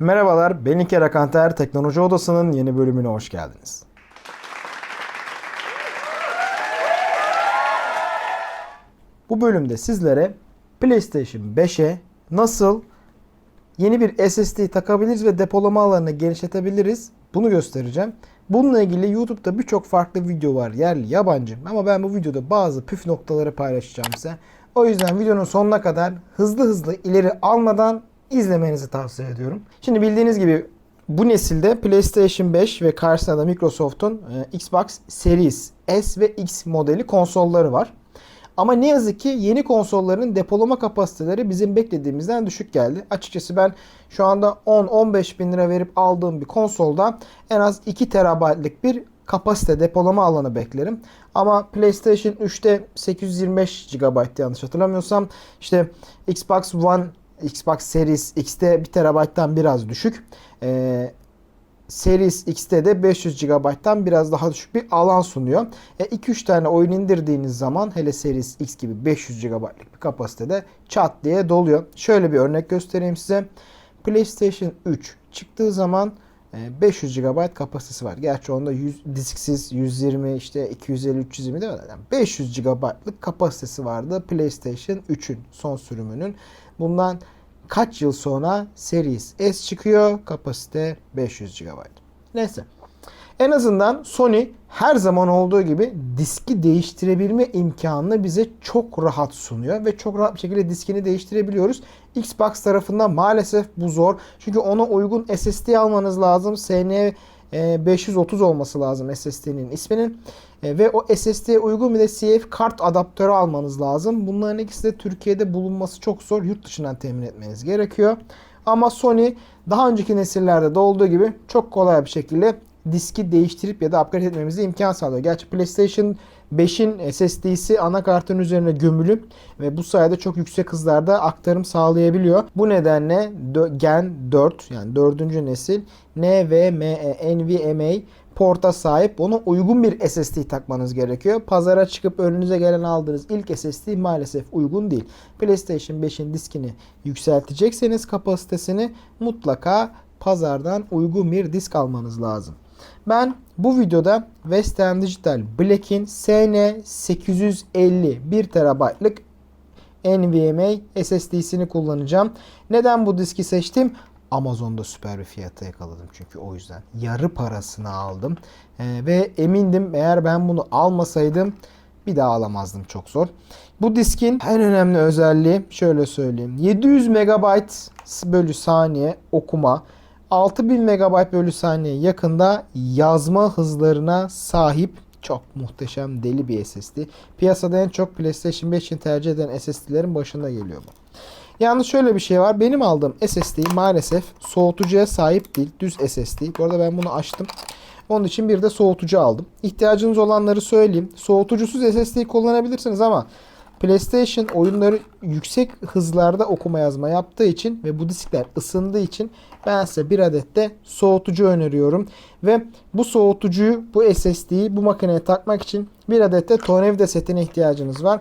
Merhabalar, ben İlker Akanter. Teknoloji Odası'nın yeni bölümüne hoş geldiniz. Bu bölümde sizlere PlayStation 5'e nasıl yeni bir SSD takabiliriz ve depolama alanını genişletebiliriz bunu göstereceğim. Bununla ilgili YouTube'da birçok farklı video var yerli yabancı ama ben bu videoda bazı püf noktaları paylaşacağım size. O yüzden videonun sonuna kadar hızlı hızlı ileri almadan izlemenizi tavsiye ediyorum. Şimdi bildiğiniz gibi bu nesilde PlayStation 5 ve karşısında da Microsoft'un e, Xbox Series S ve X modeli konsolları var. Ama ne yazık ki yeni konsolların depolama kapasiteleri bizim beklediğimizden düşük geldi. Açıkçası ben şu anda 10-15 bin lira verip aldığım bir konsolda en az 2 terabaytlık bir kapasite depolama alanı beklerim. Ama PlayStation 3'te 825 GB yanlış hatırlamıyorsam işte Xbox One Xbox Series X'te 1 terabayttan biraz düşük. Ee, Series X'te de 500 GB'tan biraz daha düşük bir alan sunuyor. E 2-3 tane oyun indirdiğiniz zaman hele Series X gibi 500 GB'lık bir kapasitede çat diye doluyor. Şöyle bir örnek göstereyim size. PlayStation 3 çıktığı zaman e, 500 GB kapasitesi var. Gerçi onda 100, disksiz 120 işte 250 320 değil mi? Yani 500 GB'lık kapasitesi vardı PlayStation 3'ün son sürümünün. Bundan kaç yıl sonra Series S çıkıyor. Kapasite 500 GB. Neyse. En azından Sony her zaman olduğu gibi diski değiştirebilme imkanını bize çok rahat sunuyor ve çok rahat bir şekilde diskini değiştirebiliyoruz. Xbox tarafından maalesef bu zor. Çünkü ona uygun SSD almanız lazım. SN 530 olması lazım SSD'nin isminin. E, ve o SSD'ye uygun bir de CF kart adaptörü almanız lazım. Bunların ikisi de Türkiye'de bulunması çok zor. Yurt dışından temin etmeniz gerekiyor. Ama Sony daha önceki nesillerde de olduğu gibi çok kolay bir şekilde diski değiştirip ya da upgrade etmemize imkan sağlıyor. Gerçi PlayStation 5'in SSD'si anakartın üzerine gömülü ve bu sayede çok yüksek hızlarda aktarım sağlayabiliyor. Bu nedenle Gen 4 yani 4. nesil NVMe, NVMe porta sahip. Ona uygun bir SSD takmanız gerekiyor. Pazara çıkıp önünüze gelen aldığınız ilk SSD maalesef uygun değil. PlayStation 5'in diskini yükseltecekseniz kapasitesini mutlaka pazardan uygun bir disk almanız lazım. Ben bu videoda Western Digital Black'in SN850 1 TB'lık NVMe SSD'sini kullanacağım. Neden bu diski seçtim? Amazon'da süper bir fiyata yakaladım çünkü o yüzden. Yarı parasını aldım. Ee, ve emindim eğer ben bunu almasaydım bir daha alamazdım çok zor. Bu diskin en önemli özelliği şöyle söyleyeyim. 700 MB bölü saniye okuma. 6000 MB bölü saniye yakında yazma hızlarına sahip çok muhteşem deli bir SSD. Piyasada en çok PlayStation 5 için tercih eden SSD'lerin başında geliyor bu. Yalnız şöyle bir şey var. Benim aldığım SSD maalesef soğutucuya sahip değil. Düz SSD. Bu arada ben bunu açtım. Onun için bir de soğutucu aldım. İhtiyacınız olanları söyleyeyim. Soğutucusuz SSD kullanabilirsiniz ama PlayStation oyunları yüksek hızlarda okuma yazma yaptığı için ve bu diskler ısındığı için ben size bir adet de soğutucu öneriyorum. Ve bu soğutucuyu, bu SSD'yi bu makineye takmak için bir adet de tornavida setine ihtiyacınız var.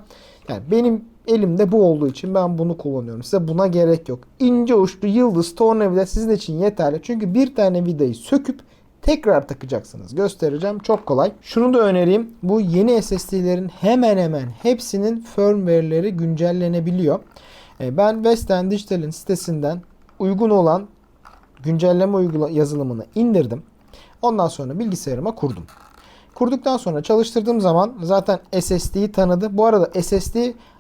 Yani benim elimde bu olduğu için ben bunu kullanıyorum. Size buna gerek yok. İnce uçlu yıldız tornavida sizin için yeterli. Çünkü bir tane vidayı söküp tekrar takacaksınız. Göstereceğim. Çok kolay. Şunu da önereyim. Bu yeni SSD'lerin hemen hemen hepsinin firmware'leri güncellenebiliyor. E, ben Western Digital'in sitesinden uygun olan güncelleme uygula yazılımını indirdim. Ondan sonra bilgisayarıma kurdum. Kurduktan sonra çalıştırdığım zaman zaten SSD'yi tanıdı. Bu arada SSD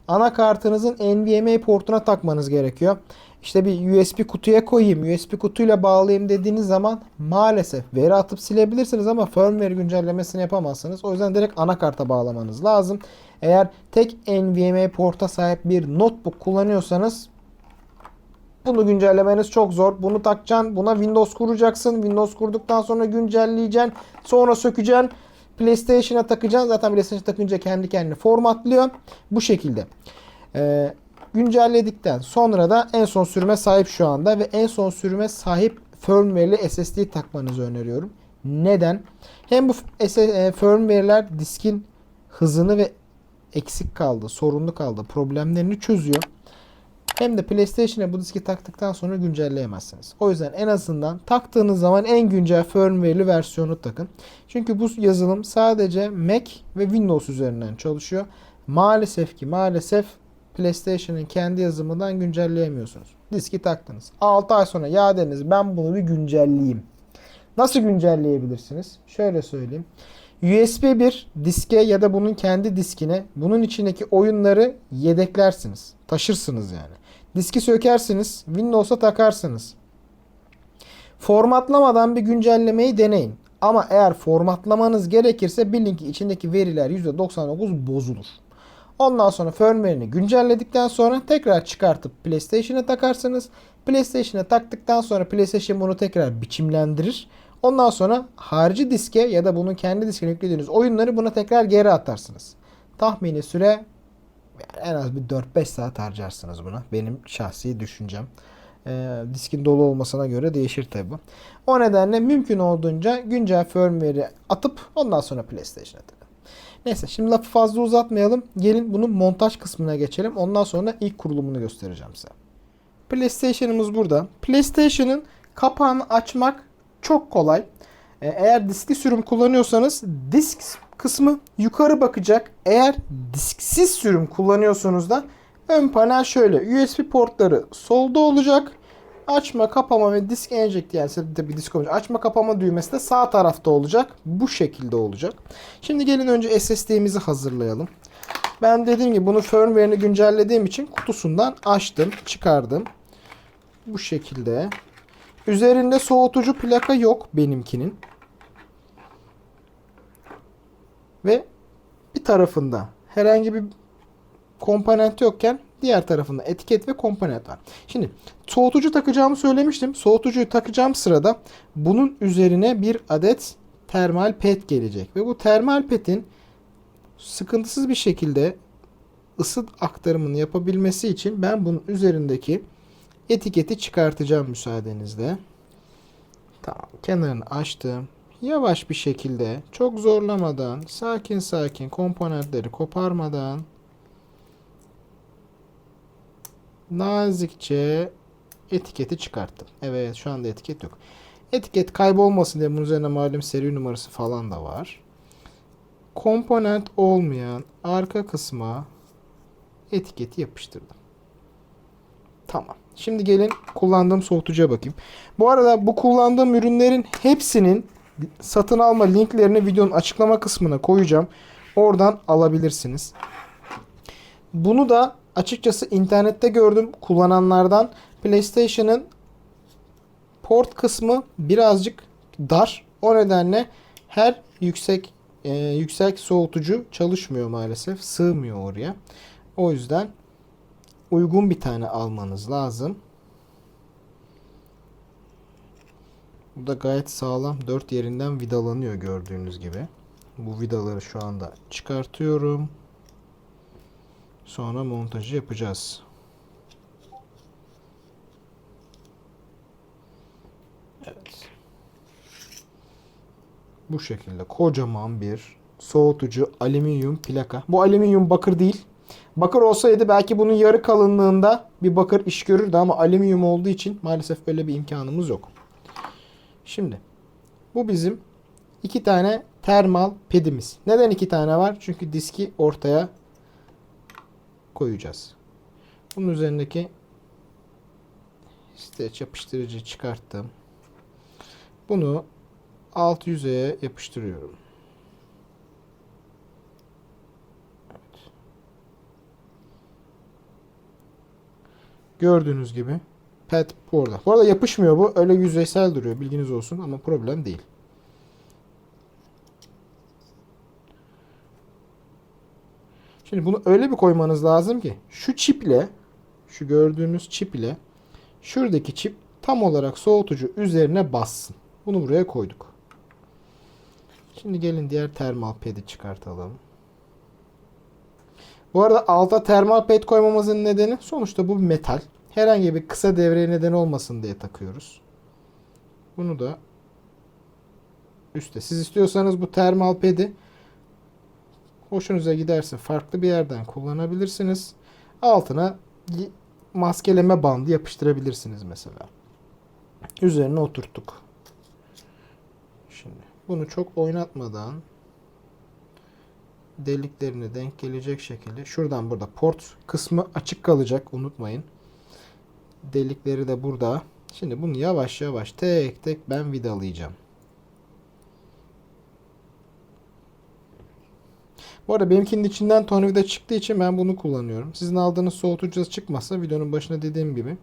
anakartınızın NVMe portuna takmanız gerekiyor. İşte bir USB kutuya koyayım, USB kutuyla bağlayayım dediğiniz zaman maalesef veri atıp silebilirsiniz ama firmware güncellemesini yapamazsınız. O yüzden direkt anakarta bağlamanız lazım. Eğer tek NVMe porta sahip bir notebook kullanıyorsanız bunu güncellemeniz çok zor. Bunu takacaksın, buna Windows kuracaksın. Windows kurduktan sonra güncelleyeceksin. Sonra sökeceksin. PlayStation'a takacaksın. Zaten PlayStation takınca kendi kendine formatlıyor. Bu şekilde. Ee, güncelledikten sonra da en son sürüme sahip şu anda ve en son sürüme sahip firmware'li SSD takmanızı öneriyorum. Neden? Hem bu e, firmware'ler diskin hızını ve eksik kaldı, sorunlu kaldı, problemlerini çözüyor. Hem de PlayStation'a bu diski taktıktan sonra güncelleyemezsiniz. O yüzden en azından taktığınız zaman en güncel firmware'li versiyonu takın. Çünkü bu yazılım sadece Mac ve Windows üzerinden çalışıyor. Maalesef ki maalesef PlayStation'ın kendi yazımından güncelleyemiyorsunuz. Diski taktınız. 6 ay sonra ya dediniz ben bunu bir güncelleyeyim. Nasıl güncelleyebilirsiniz? Şöyle söyleyeyim. USB bir diske ya da bunun kendi diskine bunun içindeki oyunları yedeklersiniz. Taşırsınız yani. Diski sökersiniz. Windows'a takarsınız. Formatlamadan bir güncellemeyi deneyin. Ama eğer formatlamanız gerekirse bilin ki içindeki veriler %99 bozulur. Ondan sonra firmware'ini güncelledikten sonra tekrar çıkartıp PlayStation'a takarsınız. PlayStation'a taktıktan sonra PlayStation bunu tekrar biçimlendirir. Ondan sonra harici diske ya da bunun kendi diskine yüklediğiniz oyunları buna tekrar geri atarsınız. Tahmini süre en az bir 4-5 saat harcarsınız buna. Benim şahsi düşüncem. Ee, diskin dolu olmasına göre değişir tabi. O nedenle mümkün olduğunca güncel firmware'i atıp ondan sonra PlayStation'a takın. Neyse şimdi lafı fazla uzatmayalım. Gelin bunun montaj kısmına geçelim. Ondan sonra ilk kurulumunu göstereceğim size. PlayStation'ımız burada. PlayStation'ın kapağını açmak çok kolay. Ee, Eğer diskli sürüm kullanıyorsanız disk kısmı yukarı bakacak. Eğer disksiz sürüm kullanıyorsanız da ön panel şöyle. USB portları solda olacak. Açma, kapama ve disk enject yani tabi disk olacak. Açma, kapama düğmesi de sağ tarafta olacak. Bu şekilde olacak. Şimdi gelin önce SSD'mizi hazırlayalım. Ben dediğim gibi bunu firmware'ini güncellediğim için kutusundan açtım, çıkardım. Bu şekilde. Üzerinde soğutucu plaka yok benimkinin. Ve bir tarafında herhangi bir komponent yokken diğer tarafında etiket ve komponent var. Şimdi soğutucu takacağımı söylemiştim. Soğutucuyu takacağım sırada bunun üzerine bir adet termal pet gelecek. Ve bu termal petin sıkıntısız bir şekilde ısı aktarımını yapabilmesi için ben bunun üzerindeki etiketi çıkartacağım müsaadenizle. Tamam. Kenarını açtım. Yavaş bir şekilde, çok zorlamadan, sakin sakin komponentleri koparmadan nazikçe etiketi çıkarttım. Evet, şu anda etiket yok. Etiket kaybolmasın diye bunun üzerine malum seri numarası falan da var. Komponent olmayan arka kısma etiketi yapıştırdım. Tamam. Şimdi gelin kullandığım soğutucuya bakayım. Bu arada bu kullandığım ürünlerin hepsinin satın alma linklerini videonun açıklama kısmına koyacağım. Oradan alabilirsiniz. Bunu da açıkçası internette gördüm kullananlardan. PlayStation'ın port kısmı birazcık dar. O nedenle her yüksek e, yüksek soğutucu çalışmıyor maalesef. Sığmıyor oraya. O yüzden uygun bir tane almanız lazım. Bu da gayet sağlam. Dört yerinden vidalanıyor gördüğünüz gibi. Bu vidaları şu anda çıkartıyorum. Sonra montajı yapacağız. Evet. Bu şekilde kocaman bir soğutucu alüminyum plaka. Bu alüminyum bakır değil. Bakır olsaydı belki bunun yarı kalınlığında bir bakır iş görürdü ama alüminyum olduğu için maalesef böyle bir imkanımız yok. Şimdi bu bizim iki tane termal pedimiz. Neden iki tane var? Çünkü diski ortaya koyacağız. Bunun üzerindeki streç yapıştırıcı çıkarttım. Bunu alt yüzeye yapıştırıyorum. Gördüğünüz gibi pet burada. Bu arada yapışmıyor bu. Öyle yüzeysel duruyor. Bilginiz olsun ama problem değil. Şimdi bunu öyle bir koymanız lazım ki şu çiple şu gördüğünüz çip ile şuradaki çip tam olarak soğutucu üzerine bassın. Bunu buraya koyduk. Şimdi gelin diğer termal pedi çıkartalım. Bu arada alta termal ped koymamızın nedeni sonuçta bu metal. Herhangi bir kısa devreye neden olmasın diye takıyoruz. Bunu da üstte. Siz istiyorsanız bu termal pedi hoşunuza giderse farklı bir yerden kullanabilirsiniz. Altına maskeleme bandı yapıştırabilirsiniz mesela. Üzerine oturttuk. Şimdi bunu çok oynatmadan deliklerine denk gelecek şekilde şuradan burada port kısmı açık kalacak unutmayın. Delikleri de burada. Şimdi bunu yavaş yavaş tek tek ben vidalayacağım. Bu arada benimkinin içinden tornavida çıktığı için ben bunu kullanıyorum. Sizin aldığınız soğutucu çıkmazsa videonun başında dediğim gibi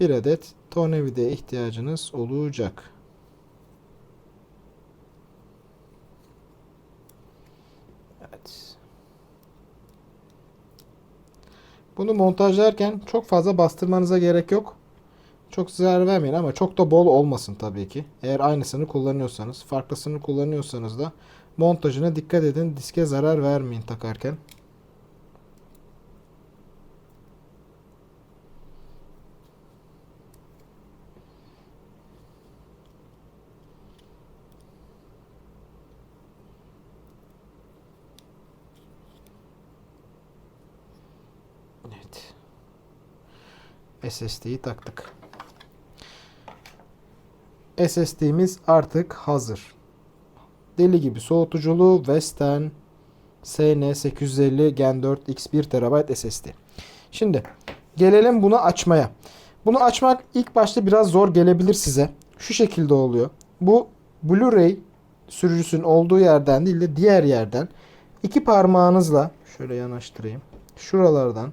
bir adet tornavidaya ihtiyacınız olacak. Evet. Bunu montajlarken çok fazla bastırmanıza gerek yok. Çok zarar vermeyin ama çok da bol olmasın tabii ki. Eğer aynısını kullanıyorsanız, farklısını kullanıyorsanız da montajına dikkat edin. Diske zarar vermeyin takarken. Evet. SSD'yi taktık. SSD'miz artık hazır. Deli gibi soğutuculu Western SN850 Gen 4 X1 TB SSD. Şimdi gelelim bunu açmaya. Bunu açmak ilk başta biraz zor gelebilir size. Şu şekilde oluyor. Bu Blu-ray sürücüsünün olduğu yerden değil de diğer yerden iki parmağınızla şöyle yanaştırayım. Şuralardan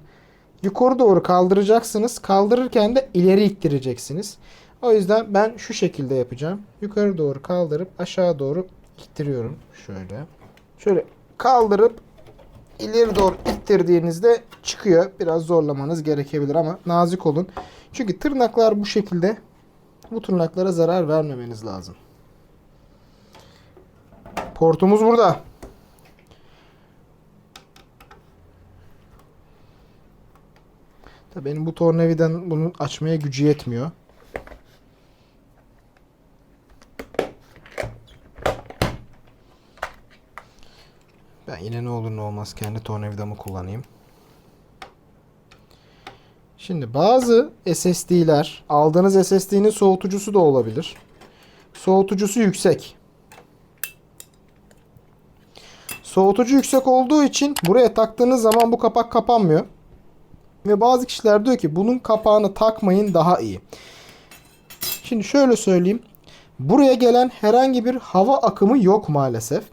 yukarı doğru kaldıracaksınız. Kaldırırken de ileri ittireceksiniz. O yüzden ben şu şekilde yapacağım. Yukarı doğru kaldırıp aşağı doğru ittiriyorum. Şöyle. Şöyle kaldırıp ileri doğru ittirdiğinizde çıkıyor. Biraz zorlamanız gerekebilir ama nazik olun. Çünkü tırnaklar bu şekilde. Bu tırnaklara zarar vermemeniz lazım. Portumuz burada. Tabii benim bu tornavidanın bunu açmaya gücü yetmiyor. Ben yine ne olur ne olmaz kendi tornavidamı kullanayım. Şimdi bazı SSD'ler aldığınız SSD'nin soğutucusu da olabilir. Soğutucusu yüksek. Soğutucu yüksek olduğu için buraya taktığınız zaman bu kapak kapanmıyor. Ve bazı kişiler diyor ki bunun kapağını takmayın daha iyi. Şimdi şöyle söyleyeyim. Buraya gelen herhangi bir hava akımı yok maalesef.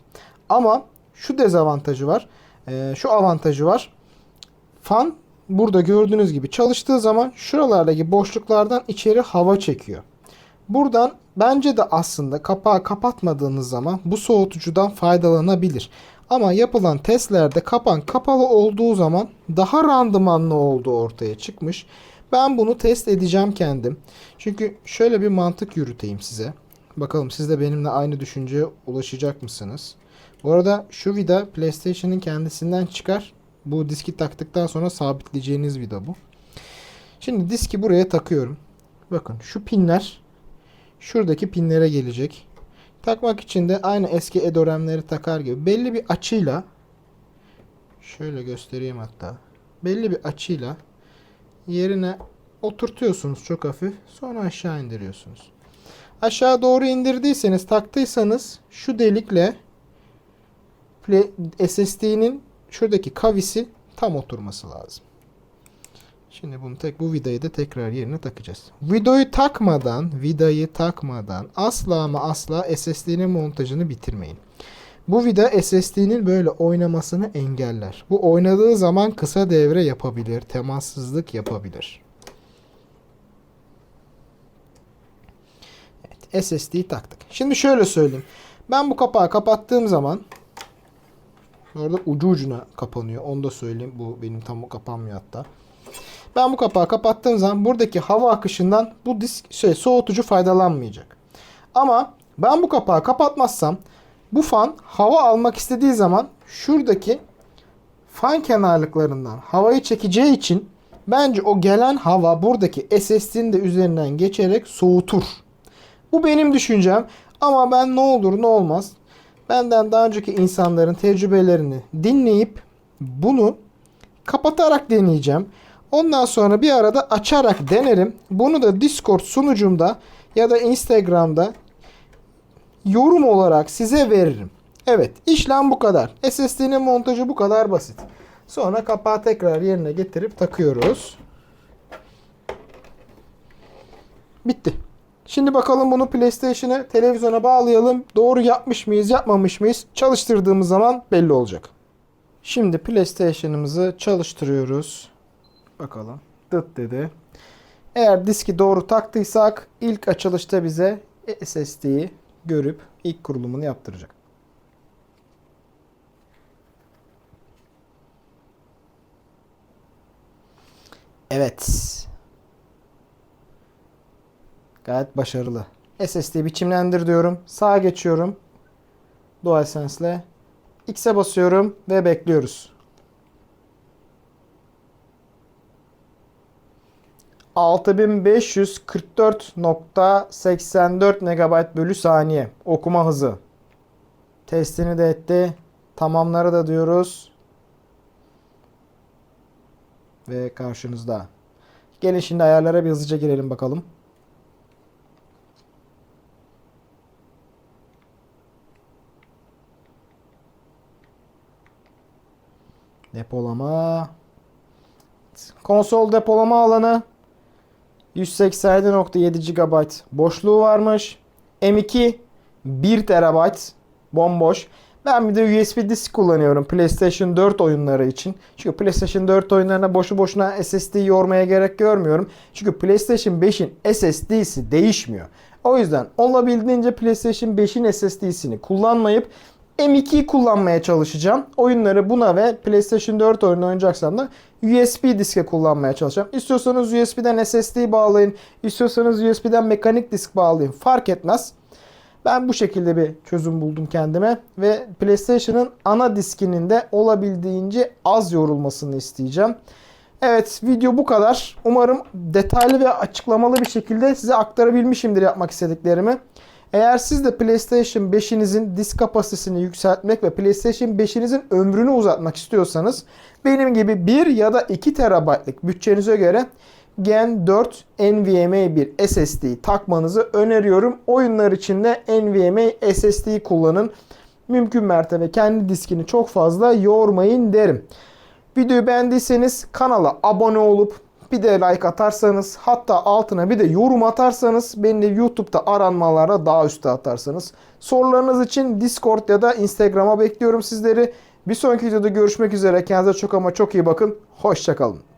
Ama şu dezavantajı var. Ee, şu avantajı var. Fan burada gördüğünüz gibi çalıştığı zaman şuralardaki boşluklardan içeri hava çekiyor. Buradan bence de aslında kapağı kapatmadığınız zaman bu soğutucudan faydalanabilir. Ama yapılan testlerde kapan kapalı olduğu zaman daha randımanlı olduğu ortaya çıkmış. Ben bunu test edeceğim kendim. Çünkü şöyle bir mantık yürüteyim size. Bakalım siz de benimle aynı düşünceye ulaşacak mısınız? Bu arada şu vida PlayStation'ın kendisinden çıkar. Bu diski taktıktan sonra sabitleyeceğiniz vida bu. Şimdi diski buraya takıyorum. Bakın şu pinler şuradaki pinlere gelecek. Takmak için de aynı eski Edorem'leri takar gibi belli bir açıyla şöyle göstereyim hatta. Belli bir açıyla yerine oturtuyorsunuz çok hafif. Sonra aşağı indiriyorsunuz. Aşağı doğru indirdiyseniz taktıysanız şu delikle SSD'nin şuradaki kavisi tam oturması lazım. Şimdi bunu tek bu vidayı da tekrar yerine takacağız. Vidayı takmadan, vidayı takmadan asla ama asla SSD'nin montajını bitirmeyin. Bu vida SSD'nin böyle oynamasını engeller. Bu oynadığı zaman kısa devre yapabilir, temassızlık yapabilir. Evet, SSD'yi taktık. Şimdi şöyle söyleyeyim. Ben bu kapağı kapattığım zaman orada ucu ucuna kapanıyor. Onu da söyleyeyim. Bu benim tam kapanmıyor hatta. Ben bu kapağı kapattığım zaman buradaki hava akışından bu disk şey soğutucu faydalanmayacak. Ama ben bu kapağı kapatmazsam bu fan hava almak istediği zaman şuradaki fan kenarlıklarından havayı çekeceği için bence o gelen hava buradaki SSD'nin de üzerinden geçerek soğutur. Bu benim düşüncem ama ben ne olur ne olmaz benden daha önceki insanların tecrübelerini dinleyip bunu kapatarak deneyeceğim. Ondan sonra bir arada açarak denerim. Bunu da Discord sunucumda ya da Instagram'da yorum olarak size veririm. Evet işlem bu kadar. SSD'nin montajı bu kadar basit. Sonra kapağı tekrar yerine getirip takıyoruz. Bitti. Şimdi bakalım bunu PlayStation'a, televizyona bağlayalım. Doğru yapmış mıyız, yapmamış mıyız? Çalıştırdığımız zaman belli olacak. Şimdi PlayStation'ımızı çalıştırıyoruz. Bakalım. Dıt dedi. Eğer diski doğru taktıysak ilk açılışta bize SSD'yi görüp ilk kurulumunu yaptıracak. Evet. Gayet başarılı. SSD biçimlendir diyorum. Sağa geçiyorum. DualSense'le. X'e basıyorum ve bekliyoruz. 6544.84 MB bölü saniye okuma hızı. Testini de etti. Tamamları da diyoruz. Ve karşınızda. Gelin şimdi ayarlara bir hızlıca girelim bakalım. Depolama. Konsol depolama alanı 187.7 GB boşluğu varmış. M2 1 TB bomboş. Ben bir de USB disk kullanıyorum PlayStation 4 oyunları için. Çünkü PlayStation 4 oyunlarına boşu boşuna SSD yormaya gerek görmüyorum. Çünkü PlayStation 5'in SSD'si değişmiyor. O yüzden olabildiğince PlayStation 5'in SSD'sini kullanmayıp M2'yi kullanmaya çalışacağım. Oyunları buna ve PlayStation 4 oyunu oynayacaksam da USB diske kullanmaya çalışacağım. İstiyorsanız USB'den SSD bağlayın. istiyorsanız USB'den mekanik disk bağlayın. Fark etmez. Ben bu şekilde bir çözüm buldum kendime ve PlayStation'ın ana diskinin de olabildiğince az yorulmasını isteyeceğim. Evet video bu kadar. Umarım detaylı ve açıklamalı bir şekilde size aktarabilmişimdir yapmak istediklerimi. Eğer siz de PlayStation 5'inizin disk kapasitesini yükseltmek ve PlayStation 5'inizin ömrünü uzatmak istiyorsanız benim gibi 1 ya da 2 TB'lık bütçenize göre Gen 4 NVMe bir SSD takmanızı öneriyorum. Oyunlar için de NVMe SSD kullanın. Mümkün mertebe kendi diskini çok fazla yormayın derim. Videoyu beğendiyseniz kanala abone olup bir de like atarsanız hatta altına bir de yorum atarsanız beni de YouTube'da aranmalara daha üstte atarsanız sorularınız için Discord ya da Instagram'a bekliyorum sizleri. Bir sonraki videoda görüşmek üzere. Kendinize çok ama çok iyi bakın. Hoşçakalın.